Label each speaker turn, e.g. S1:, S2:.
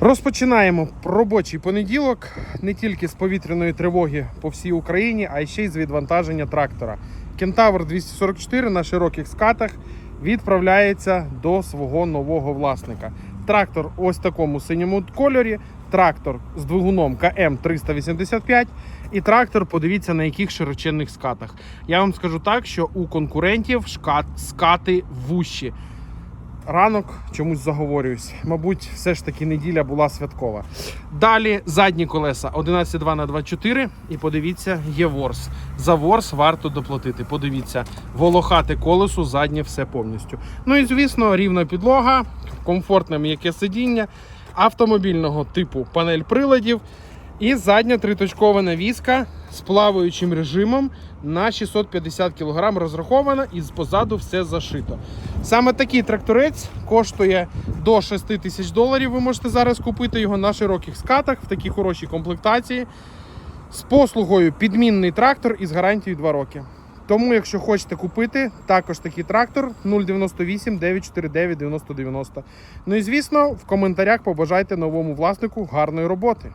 S1: Розпочинаємо робочий понеділок не тільки з повітряної тривоги по всій Україні, а ще й з відвантаження трактора. Кентавр 244 на широких скатах відправляється до свого нового власника. Трактор ось такому синьому кольорі, трактор з двигуном КМ 385 і трактор, подивіться на яких широченних скатах. Я вам скажу так, що у конкурентів шкат, скати вущі. Ранок чомусь заговорююсь. Мабуть, все ж таки неділя була святкова. Далі задні колеса 11,2 на 24 І подивіться, є ворс. За ворс варто доплатити. Подивіться, волохати колесо, заднє все повністю. Ну і звісно, рівна підлога, комфортне м'яке сидіння, автомобільного типу панель приладів. І задня триточкова навіска з плаваючим режимом на 650 кг розрахована і позаду все зашито. Саме такий тракторець коштує до 6 тисяч доларів. Ви можете зараз купити його на широких скатах в такій хорошій комплектації з послугою підмінний трактор із гарантією 2 роки. Тому, якщо хочете купити також такий трактор 098 949 9090. Ну і звісно, в коментарях побажайте новому власнику гарної роботи.